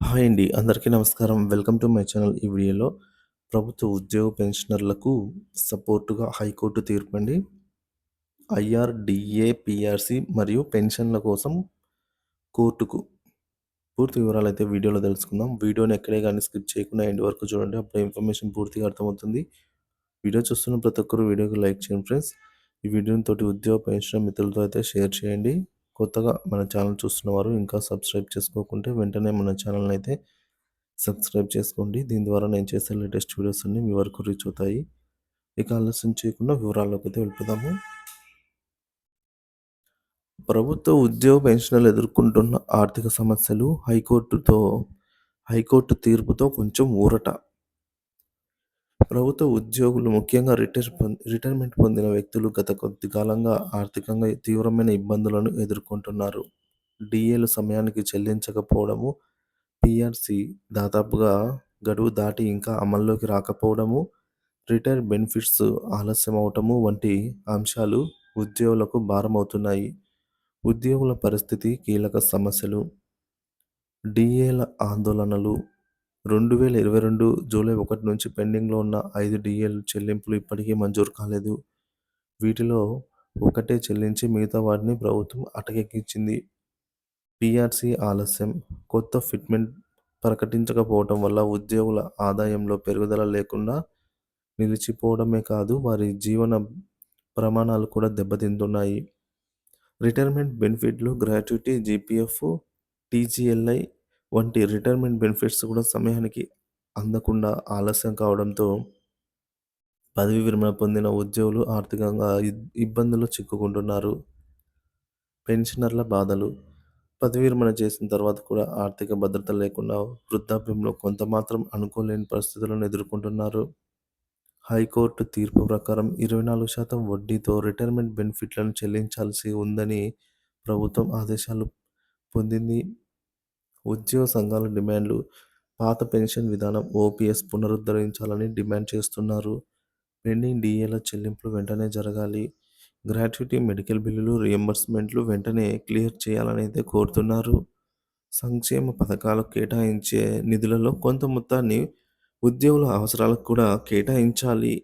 Hi అండి. అందరికీ నమస్కారం. Welcome to my channel. ఈ వీడియోలో ప్రభుత్వ ఉద్యోగ పెన్షనర్లకు సపోర్టుగా హైకోర్టు తీర్పండి. ఐఆర్డిఏ పిఆర్సి మరియు పెన్షన్ల కోసం కోర్టుకు. పూర్తి వివరాలు అయితే వీడియోలో తెలుసుకుందాం. వీడియోని ఎక్కడే కానీ స్కిప్ చేయకుండా ఎండ్ వరకు చూడండి. అప్పుడు ఇన్ఫర్మేషన్ పూర్తిగా అర్థమవుతుంది. వీడియో చూస్తున్న ప్రతి ఒక్కరు వీడియోకి లైక్ చేయండి ఫ్రెండ్స్. ఈ వీడియోని తోటి ఉద్యోగ పెన్షన్ మిత్రులతో అయితే షేర్ చేయండి. కొత్తగా మన ఛానల్ చూస్తున్నవారు ఇంకా సబ్స్క్రైబ్ చేసుకోకుంటే వెంటనే మన ఛానల్‌ని అయితే సబ్స్క్రైబ్ చేసుకోండి. దీని ద్వారా నేను చేసే లేటెస్ట్ వీడియోస్ అన్నీ మీ వరకు రీచ్ అవుతాయి. ఇక ఆలస్యం చేయకుండా వివరాల్లోకైతే వెళ్ళిపోదాము. ప్రభుత్వ ఉద్యోగ పెన్షన్లు ఎదుర్కొంటున్న ఆర్థిక సమస్యలు హైకోర్టుతో హైకోర్టు తీర్పుతో కొంచెం ఊరట. ప్రభుత్వ ఉద్యోగులు ముఖ్యంగా రిటైర్ రిటైర్మెంట్ పొందిన వ్యక్తులు గత కొద్ది కాలంగా ఆర్థికంగా తీవ్రమైన ఇబ్బందులను ఎదుర్కొంటున్నారు. డిఏలు సమయానికి చెల్లించకపోవడము, పిఆర్సి దాదాపుగా గడువు దాటి ఇంకా అమల్లోకి రాకపోవడము, రిటైర్ బెనిఫిట్స్ ఆలస్యం అవటము వంటి అంశాలు ఉద్యోగులకు భారమవుతున్నాయి. ఉద్యోగుల పరిస్థితి కీలక సమస్యలు డీఏల ఆందోళనలు రెండు వేల ఇరవై రెండు జూలై ఒకటి నుంచి పెండింగ్లో ఉన్న ఐదు డిఎల్ చెల్లింపులు ఇప్పటికీ మంజూరు కాలేదు. వీటిలో ఒకటే చెల్లించి మిగతా వాటిని ప్రభుత్వం అటకెక్కించింది. పిఆర్సీ ఆలస్యం కొత్త ఫిట్‌మెంట్ ప్రకటించకపోవటం వల్ల ఉద్యోగుల ఆదాయంలో పెరుగుదల లేకుండా నిలిచిపోవడమే కాదు వారి జీవన ప్రమాణాలు కూడా దెబ్బతింటున్నాయి. రిటైర్మెంట్ బెనిఫిట్లు, గ్రాట్యుటీ, జీపీఎఫ్, టీజీఎల్ఐ వంటి రిటైర్మెంట్ బెనిఫిట్స్ కూడా సమయానికి అందకుండా ఆలస్యం కావడంతో పదవీ విరమణ పొందిన ఉద్యోగులు ఆర్థికంగా ఇబ్బందులు ఇబ్బందుల్లో చిక్కుకుంటున్నారు. పెన్షనర్ల బాధలు పదవీ విరమణ చేసిన తర్వాత కూడా ఆర్థిక భద్రత లేకుండా వృద్ధాప్యంలో కొంత మాత్రం అనుకోలేని పరిస్థితులను ఎదుర్కొంటున్నారు. హైకోర్టు తీర్పు ప్రకారం ఇరవై నాలుగు శాతం వడ్డీతో రిటైర్మెంట్ బెనిఫిట్లను చెల్లించాల్సి ఉందని ప్రభుత్వం ఆదేశాలు పొందింది. ఉద్యోగ సంఘాల డిమాండ్లు పాత పెన్షన్ విధానం ఓపీఎస్ పునరుద్ధరించాలని డిమాండ్ చేస్తున్నారు. పెండింగ్ డిఏల చెల్లింపులు వెంటనే జరగాలి. గ్రాట్యుటీ, మెడికల్ బిల్లులు, రియంబర్స్మెంట్లు వెంటనే క్లియర్ చేయాలని అయితే కోరుతున్నారు. సంక్షేమ పథకాలు కేటాయించే నిధులలో కొంత మొత్తాన్ని ఉద్యోగుల అవసరాలకు కూడా కేటాయించాలి.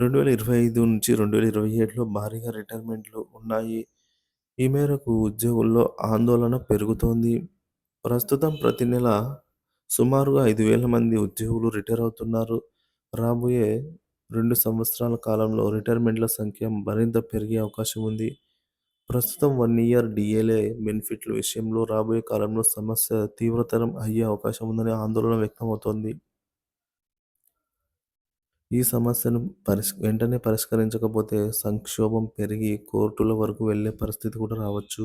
రెండు వేల ఇరవై ఐదు నుంచి రెండు వేల ఇరవై ఏడులో భారీగా రిటైర్మెంట్లు ఉన్నాయి. ఈ మేరకు ఉద్యోగుల్లో ఆందోళన పెరుగుతోంది. ప్రస్తుతం ప్రతి నెల సుమారుగా ఐదు వేల మంది ఉద్యోగులు రిటైర్ అవుతున్నారు. రాబోయే రెండు సంవత్సరాల కాలంలో రిటైర్మెంట్ల సంఖ్య మరింత పెరిగే అవకాశం ఉంది. ప్రస్తుతం వన్ ఇయర్ డీఏలే బెనిఫిట్ల విషయంలో రాబోయే కాలంలో సమస్య తీవ్రతరం అయ్యే అవకాశం ఉందని ఆందోళన వ్యక్తమవుతోంది. ఈ సమస్యను పరిష్ వెంటనే పరిష్కరించకపోతే సంక్షోభం పెరిగి కోర్టుల వరకు వెళ్ళే పరిస్థితి కూడా రావచ్చు.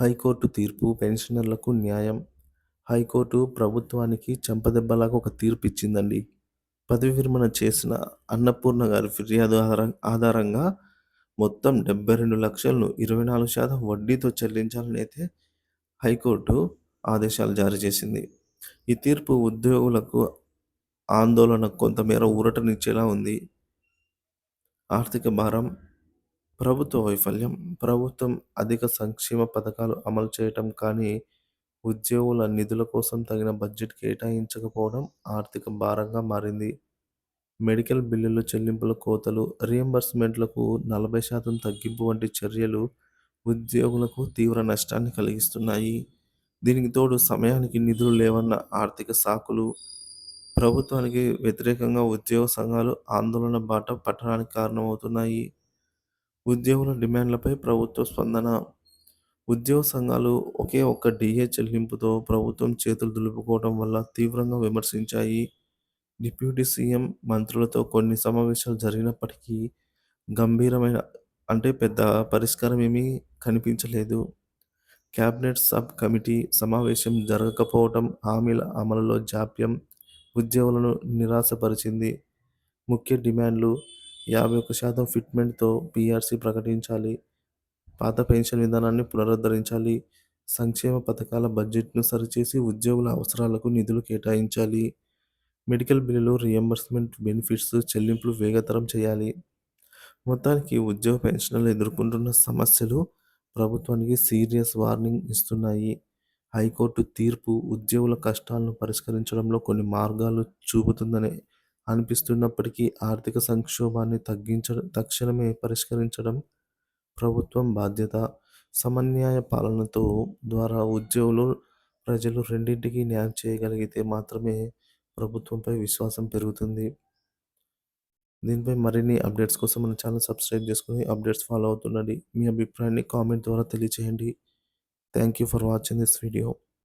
హైకోర్టు తీర్పు పెన్షనర్లకు న్యాయం హైకోర్టు ప్రభుత్వానికి చెంపదెబ్బలాగా ఒక తీర్పు ఇచ్చిందండి. పదవీ విరమణ చేసిన అన్నపూర్ణ గారి ఫిర్యాదు ఆధారం ఆధారంగా మొత్తం డెబ్బై రెండు లక్షలను ఇరవై నాలుగు శాతం వడ్డీతో చెల్లించాలని అయితే హైకోర్టు ఆదేశాలు జారీ చేసింది. ఈ తీర్పు ఉద్యోగులకు ఆందోళన కొంతమేర ఊరటనిచ్చేలా ఉంది. ఆర్థిక భారం ప్రభుత్వ వైఫల్యం ప్రభుత్వం అధిక సంక్షేమ పథకాలు అమలు చేయటం కానీ ఉద్యోగుల నిధుల కోసం తగిన బడ్జెట్ కేటాయించకపోవడం ఆర్థిక భారంగా మారింది. మెడికల్ బిల్లుల చెల్లింపుల కోతలు, రియంబర్స్మెంట్లకు నలభై శాతం తగ్గింపు వంటి చర్యలు ఉద్యోగులకు తీవ్ర నష్టాన్ని కలిగిస్తున్నాయి. దీనికి తోడు సమయానికి నిధులు లేవన్న ఆర్థిక సాకులు ప్రభుత్వానికి వ్యతిరేకంగా ఉద్యోగ సంఘాలు ఆందోళన బాట పట్టడానికి కారణమవుతున్నాయి. ఉద్యోగుల డిమాండ్లపై ప్రభుత్వ స్పందన ఉద్యోగ సంఘాలు ఒకే ఒక్క డిఏ చెల్లింపుతో ప్రభుత్వం చేతులు దులుపుకోవడం వల్ల తీవ్రంగా విమర్శించాయి. డిప్యూటీ సీఎం, మంత్రులతో కొన్ని సమావేశాలు జరిగినప్పటికీ గంభీరమైన అంటే పెద్ద పరిష్కారం ఏమీ కనిపించలేదు. క్యాబినెట్ సబ్ కమిటీ సమావేశం జరగకపోవటం, హామీల అమలులో జాప్యం ఉద్యోగులను నిరాశపరిచింది. ముఖ్య డిమాండ్లు యాభై ఒక్క శాతం ఫిట్‌మెంట్‌తో పీఆర్‌సీ ప్రకటించాలి. పాత పెన్షన్ విధానాన్ని పునరుద్ధరించాలి. సంక్షేమ పథకాల బడ్జెట్‌ను సరిచేసి ఉద్యోగుల అవసరాలకు నిధులు కేటాయించాలి. మెడికల్ బిల్లులు, రియంబర్స్మెంట్ బెనిఫిట్స్ చెల్లింపులు వేగతరం చేయాలి. మొత్తానికి ఉద్యోగ పెన్షన్లు ఎదుర్కొంటున్న సమస్యలు ప్రభుత్వానికి సీరియస్ వార్నింగ్ ఇస్తున్నాయి. హైకోర్టు తీర్పు ఉద్యోగుల కష్టాలను పరిష్కరించడంలో కొన్ని మార్గాలు చూపుతుందని అనిపిస్తున్నప్పటికీ ఆర్థిక సంక్షోభాన్ని తగ్గించడం తక్షణమే పరిష్కరించడం ప్రభుత్వం బాధ్యత. సమన్యాయ పాలనతో ద్వారా ఉద్యోగులు ప్రజలు రెండింటికి న్యాయం చేయగలిగితే మాత్రమే ప్రభుత్వంపై విశ్వాసం పెరుగుతుంది. దీనిపై మరిన్ని అప్డేట్స్ కోసం మన ఛానల్ సబ్స్క్రైబ్ చేసుకుని అప్డేట్స్ ఫాలో అవుతుండండి. మీ అభిప్రాయాన్ని కామెంట్ ద్వారా తెలియచేయండి. Thank you for watching this video.